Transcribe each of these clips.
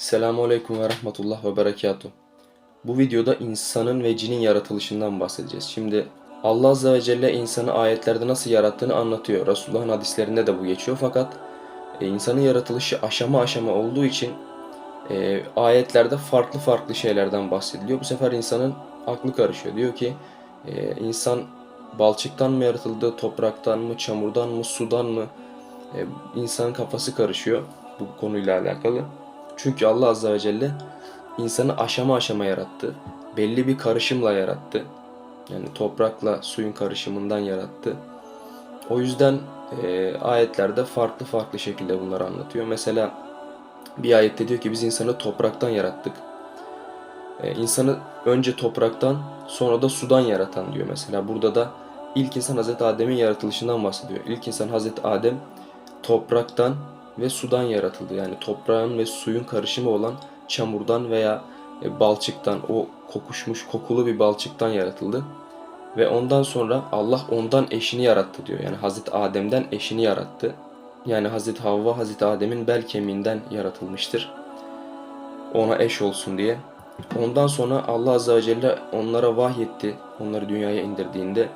Selamun Aleyküm ve Rahmetullah ve Berekatuhu. Bu videoda insanın ve cinin yaratılışından bahsedeceğiz. Şimdi Allah Azze ve Celle insanı ayetlerde nasıl yarattığını anlatıyor. Resulullah'ın hadislerinde de bu geçiyor fakat e, insanın yaratılışı aşama aşama olduğu için e, ayetlerde farklı farklı şeylerden bahsediliyor. Bu sefer insanın aklı karışıyor. Diyor ki e, insan balçıktan mı yaratıldı, topraktan mı, çamurdan mı, sudan mı? E, insanın kafası karışıyor bu konuyla alakalı. Çünkü Allah Azze ve Celle insanı aşama aşama yarattı. Belli bir karışımla yarattı. Yani toprakla suyun karışımından yarattı. O yüzden e, ayetlerde farklı farklı şekilde bunları anlatıyor. Mesela bir ayette diyor ki biz insanı topraktan yarattık. E, insanı önce topraktan sonra da sudan yaratan diyor mesela. Burada da ilk insan Hazreti Adem'in yaratılışından bahsediyor. İlk insan Hazreti Adem topraktan ve sudan yaratıldı. Yani toprağın ve suyun karışımı olan çamurdan veya e, balçıktan, o kokuşmuş kokulu bir balçıktan yaratıldı. Ve ondan sonra Allah ondan eşini yarattı diyor. Yani Hazreti Adem'den eşini yarattı. Yani Hazreti Havva Hazreti Adem'in bel kemiğinden yaratılmıştır. Ona eş olsun diye. Ondan sonra Allah Azze ve Celle onlara vahyetti. Onları dünyaya indirdiğinde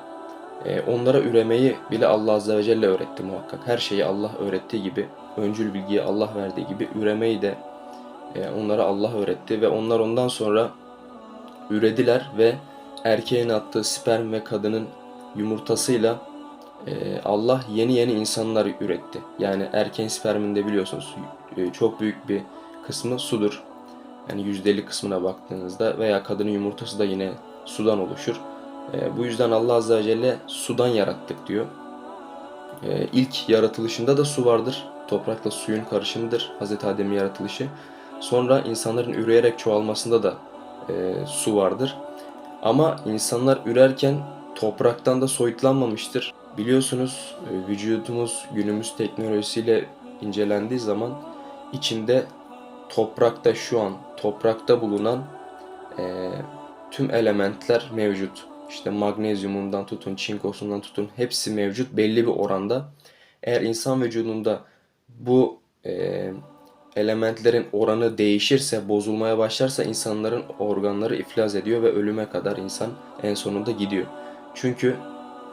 e, onlara üremeyi bile Allah Azze ve Celle öğretti muhakkak. Her şeyi Allah öğrettiği gibi, öncül bilgiyi Allah verdiği gibi üremeyi de e, onlara Allah öğretti ve onlar ondan sonra ürediler ve erkeğin attığı sperm ve kadının yumurtasıyla e, Allah yeni yeni insanlar üretti. Yani erkeğin sperminde biliyorsunuz çok büyük bir kısmı sudur. Yani yüzdeli kısmına baktığınızda veya kadının yumurtası da yine sudan oluşur. E, bu yüzden Allah Azze ve Celle sudan yarattık diyor. E, ilk yaratılışında da su vardır. Toprakla suyun karışımıdır Hazreti Adem'in yaratılışı. Sonra insanların üreyerek çoğalmasında da e, su vardır. Ama insanlar ürerken topraktan da soyutlanmamıştır. Biliyorsunuz e, vücudumuz günümüz teknolojisiyle incelendiği zaman içinde toprakta şu an toprakta bulunan e, tüm elementler mevcut. İşte magnezyumundan tutun, çinkosundan tutun hepsi mevcut belli bir oranda. Eğer insan vücudunda bu e, elementlerin oranı değişirse, bozulmaya başlarsa insanların organları iflas ediyor ve ölüme kadar insan en sonunda gidiyor. Çünkü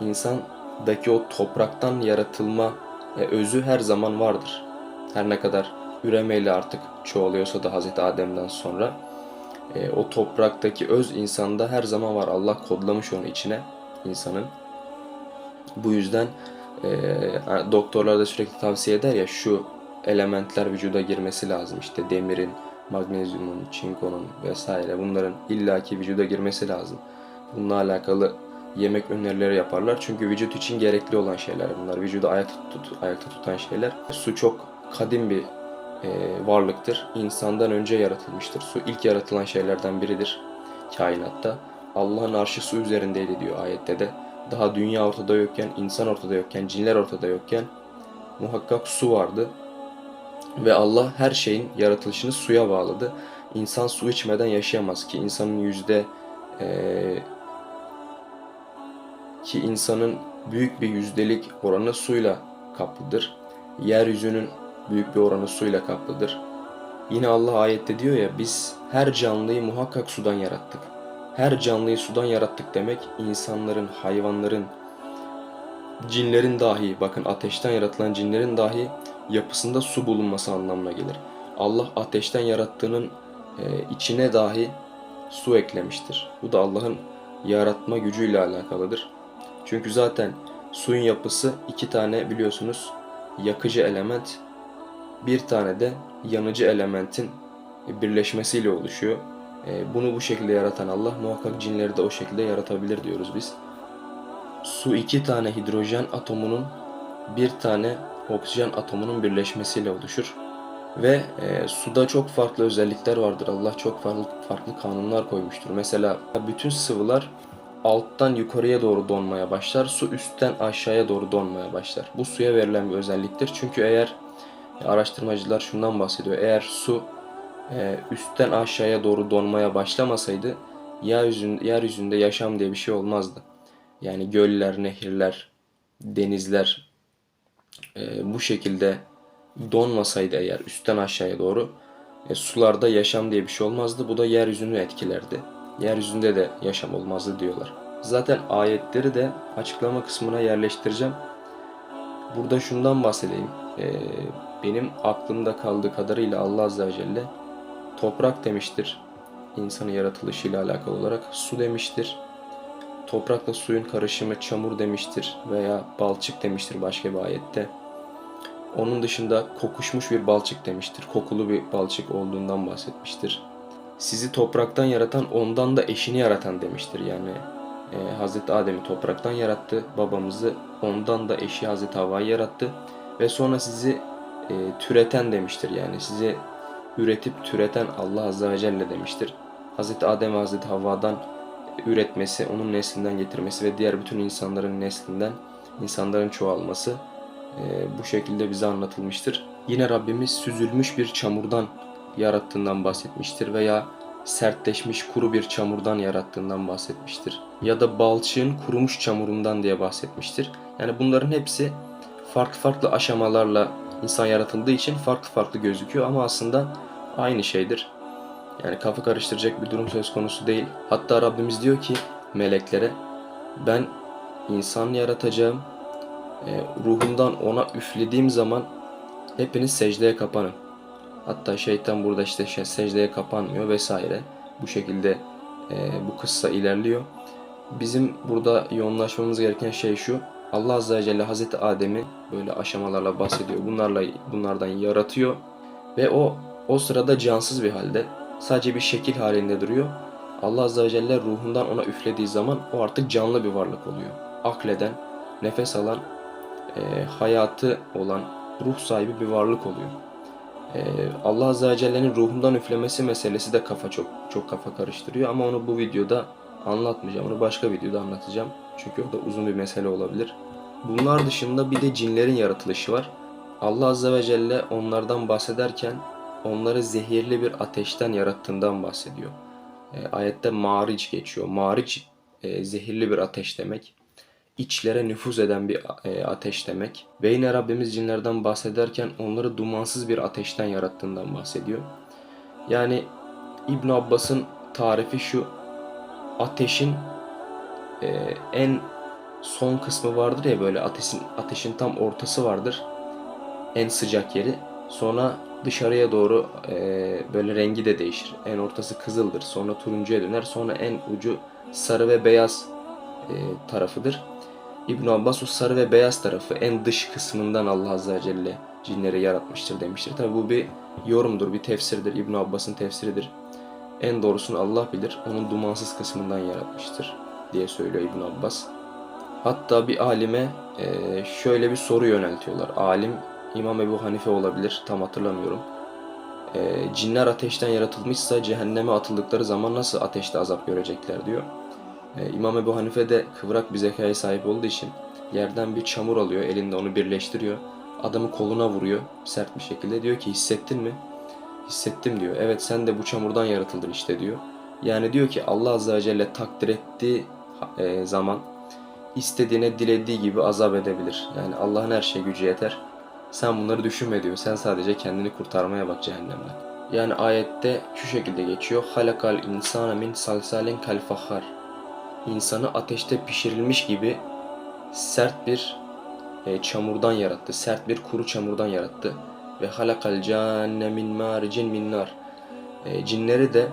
insandaki o topraktan yaratılma e, özü her zaman vardır. Her ne kadar üremeyle artık çoğalıyorsa da Hazreti Adem'den sonra e, o topraktaki öz insanda her zaman var. Allah kodlamış onu içine insanın. Bu yüzden e, doktorlar da sürekli tavsiye eder ya şu elementler vücuda girmesi lazım. İşte demirin, magnezyumun, çinkonun vesaire bunların illaki vücuda girmesi lazım. Bununla alakalı yemek önerileri yaparlar. Çünkü vücut için gerekli olan şeyler bunlar. Vücudu ayakta, tut, ayakta tutan şeyler. Su çok kadim bir e, varlıktır. İnsandan önce yaratılmıştır. Su ilk yaratılan şeylerden biridir kainatta. Allah'ın arşı su üzerindeydi diyor ayette de. Daha dünya ortada yokken, insan ortada yokken, cinler ortada yokken muhakkak su vardı. Ve Allah her şeyin yaratılışını suya bağladı. İnsan su içmeden yaşayamaz ki insanın yüzde e, ki insanın büyük bir yüzdelik oranı suyla kaplıdır. Yeryüzünün büyük bir oranı suyla kaplıdır. Yine Allah ayette diyor ya biz her canlıyı muhakkak sudan yarattık. Her canlıyı sudan yarattık demek insanların, hayvanların, cinlerin dahi bakın ateşten yaratılan cinlerin dahi yapısında su bulunması anlamına gelir. Allah ateşten yarattığının e, içine dahi su eklemiştir. Bu da Allah'ın yaratma gücüyle alakalıdır. Çünkü zaten suyun yapısı iki tane biliyorsunuz yakıcı element, bir tane de yanıcı elementin birleşmesiyle oluşuyor. E, bunu bu şekilde yaratan Allah muhakkak cinleri de o şekilde yaratabilir diyoruz biz. Su iki tane hidrojen atomunun bir tane oksijen atomunun birleşmesiyle oluşur. Ve e, suda çok farklı özellikler vardır. Allah çok farklı, farklı kanunlar koymuştur. Mesela bütün sıvılar alttan yukarıya doğru donmaya başlar. Su üstten aşağıya doğru donmaya başlar. Bu suya verilen bir özelliktir. Çünkü eğer araştırmacılar şundan bahsediyor. Eğer su e, üstten aşağıya doğru donmaya başlamasaydı yeryüzünde, yeryüzünde yaşam diye bir şey olmazdı. Yani göller, nehirler, denizler e, bu şekilde donmasaydı eğer üstten aşağıya doğru e, sularda yaşam diye bir şey olmazdı. Bu da yeryüzünü etkilerdi. Yeryüzünde de yaşam olmazdı diyorlar. Zaten ayetleri de açıklama kısmına yerleştireceğim. Burada şundan bahsedeyim. E, benim aklımda kaldığı kadarıyla Allah Azze ve Celle toprak demiştir. İnsanın yaratılışıyla alakalı olarak su demiştir. Toprakla suyun karışımı çamur demiştir veya balçık demiştir başka bir ayette. Onun dışında kokuşmuş bir balçık demiştir. Kokulu bir balçık olduğundan bahsetmiştir. Sizi topraktan yaratan ondan da eşini yaratan demiştir. Yani e, Hazreti Adem'i topraktan yarattı. Babamızı ondan da eşi Hazreti Havva'yı yarattı. Ve sonra sizi e, türeten demiştir. Yani sizi üretip türeten Allah Azze ve Celle demiştir. Hazreti Adem ve Hazreti Havva'dan üretmesi, onun neslinden getirmesi ve diğer bütün insanların neslinden insanların çoğalması e, bu şekilde bize anlatılmıştır. Yine Rabbimiz süzülmüş bir çamurdan yarattığından bahsetmiştir veya sertleşmiş kuru bir çamurdan yarattığından bahsetmiştir. Ya da balçığın kurumuş çamurundan diye bahsetmiştir. Yani bunların hepsi farklı farklı aşamalarla insan yaratıldığı için farklı farklı gözüküyor ama aslında aynı şeydir. Yani kafa karıştıracak bir durum söz konusu değil. Hatta Rabbimiz diyor ki meleklere ben insan yaratacağım. E, ruhumdan ona üflediğim zaman hepiniz secdeye kapanın. Hatta şeytan burada işte şey, secdeye kapanmıyor vesaire. Bu şekilde e, bu kıssa ilerliyor. Bizim burada yoğunlaşmamız gereken şey şu. Allah Azze ve Celle Hazreti Adem'i böyle aşamalarla bahsediyor. Bunlarla bunlardan yaratıyor ve o o sırada cansız bir halde sadece bir şekil halinde duruyor. Allah Azze ve Celle ruhundan ona üflediği zaman o artık canlı bir varlık oluyor. Akleden, nefes alan, e, hayatı olan, ruh sahibi bir varlık oluyor. E, Allah Azze ve Celle'nin ruhundan üflemesi meselesi de kafa çok çok kafa karıştırıyor ama onu bu videoda anlatmayacağım. Onu başka videoda anlatacağım. Çünkü o da uzun bir mesele olabilir. Bunlar dışında bir de cinlerin yaratılışı var. Allah Azze ve Celle onlardan bahsederken onları zehirli bir ateşten yarattığından bahsediyor. E, ayette mariç geçiyor. Mariç e, zehirli bir ateş demek. İçlere nüfuz eden bir e, ateş demek. Ve Rabbimiz cinlerden bahsederken onları dumansız bir ateşten yarattığından bahsediyor. Yani İbn Abbas'ın tarifi şu. Ateşin e, en son kısmı vardır ya böyle ateşin ateşin tam ortası vardır. En sıcak yeri. Sonra dışarıya doğru e, böyle rengi de değişir. En ortası kızıldır. Sonra turuncuya döner. Sonra en ucu sarı ve beyaz e, tarafıdır. İbn Abbas o sarı ve beyaz tarafı en dış kısmından Allah Azze ve Celle cinleri yaratmıştır demiştir. Tabi bu bir yorumdur, bir tefsirdir. İbn Abbas'ın tefsiridir. En doğrusunu Allah bilir. Onun dumansız kısmından yaratmıştır diye söylüyor İbn Abbas. Hatta bir alime e, şöyle bir soru yöneltiyorlar. Alim İmam Ebu Hanife olabilir. Tam hatırlamıyorum. E, cinler ateşten yaratılmışsa cehenneme atıldıkları zaman nasıl ateşte azap görecekler diyor. E, İmam Ebu Hanife de kıvrak bir zekaya sahip olduğu için yerden bir çamur alıyor. Elinde onu birleştiriyor. Adamı koluna vuruyor sert bir şekilde. Diyor ki hissettin mi? Hissettim diyor. Evet sen de bu çamurdan yaratıldın işte diyor. Yani diyor ki Allah Azze ve Celle takdir ettiği e, zaman istediğine dilediği gibi azap edebilir. Yani Allah'ın her şeye gücü yeter. Sen bunları düşünme diyor. Sen sadece kendini kurtarmaya bak cehennemden. Yani ayette şu şekilde geçiyor. Halakal insana min salsalin kal fahar. İnsanı ateşte pişirilmiş gibi sert bir e, çamurdan yarattı. Sert bir kuru çamurdan yarattı. Ve halakal canne min maricin min nar. E, cinleri de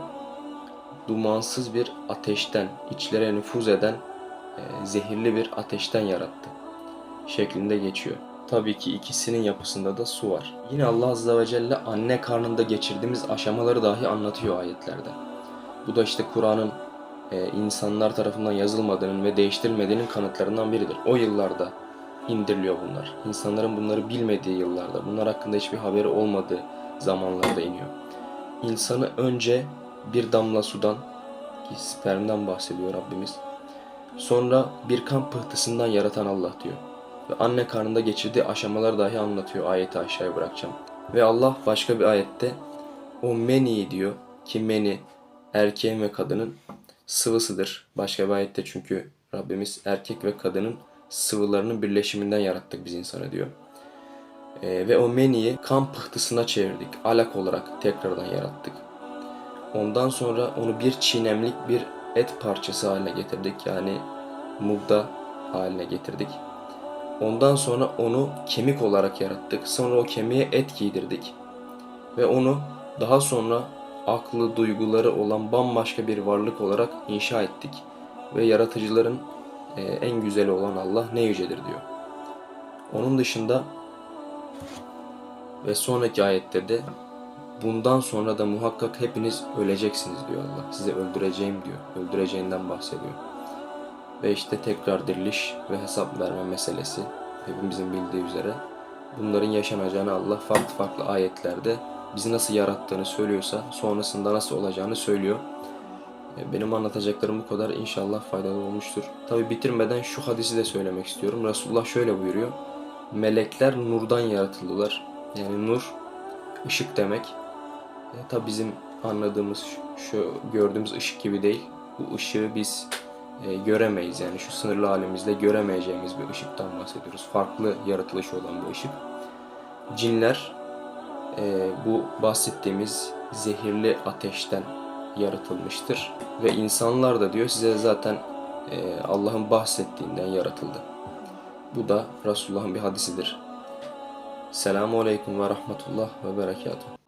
dumansız bir ateşten, içlere nüfuz eden e, zehirli bir ateşten yarattı. Şeklinde geçiyor. Tabii ki ikisinin yapısında da su var. Yine Allah Azze ve Celle anne karnında geçirdiğimiz aşamaları dahi anlatıyor ayetlerde. Bu da işte Kur'an'ın e, insanlar tarafından yazılmadığının ve değiştirilmediğinin kanıtlarından biridir. O yıllarda indiriliyor bunlar. İnsanların bunları bilmediği yıllarda, bunlar hakkında hiçbir haberi olmadığı zamanlarda iniyor. İnsanı önce bir damla sudan, ki spermden bahsediyor Rabbimiz. Sonra bir kan pıhtısından yaratan Allah diyor. Ve anne karnında geçirdiği aşamaları dahi anlatıyor. Ayeti aşağıya bırakacağım. Ve Allah başka bir ayette o meni diyor ki meni erkeğin ve kadının sıvısıdır. Başka bir ayette çünkü Rabbimiz erkek ve kadının sıvılarının birleşiminden yarattık biz insanı diyor. Ee, ve o meniyi kan pıhtısına çevirdik. Alak olarak tekrardan yarattık. Ondan sonra onu bir çiğnemlik bir et parçası haline getirdik. Yani mugda haline getirdik. Ondan sonra onu kemik olarak yarattık. Sonra o kemiğe et giydirdik. Ve onu daha sonra aklı, duyguları olan bambaşka bir varlık olarak inşa ettik. Ve yaratıcıların e, en güzeli olan Allah ne yücedir diyor. Onun dışında ve sonraki ayette de bundan sonra da muhakkak hepiniz öleceksiniz diyor Allah. Size öldüreceğim diyor. Öldüreceğinden bahsediyor. Ve işte tekrar diriliş ve hesap verme meselesi hepimizin bildiği üzere. Bunların yaşanacağını Allah farklı farklı ayetlerde bizi nasıl yarattığını söylüyorsa sonrasında nasıl olacağını söylüyor. E, Benim anlatacaklarım bu kadar. İnşallah faydalı olmuştur. Tabi bitirmeden şu hadisi de söylemek istiyorum. Resulullah şöyle buyuruyor. Melekler nurdan yaratıldılar. Yani nur ışık demek. Tabi bizim anladığımız şu, şu gördüğümüz ışık gibi değil. Bu ışığı biz e, göremeyiz. Yani şu sınırlı halimizde göremeyeceğimiz bir ışıktan bahsediyoruz. Farklı yaratılışı olan bir ışık. Cinler e, bu bahsettiğimiz zehirli ateşten yaratılmıştır. Ve insanlar da diyor size zaten e, Allah'ın bahsettiğinden yaratıldı. Bu da Resulullah'ın bir hadisidir. Selamun Aleyküm ve Rahmetullah ve Berekatuhu.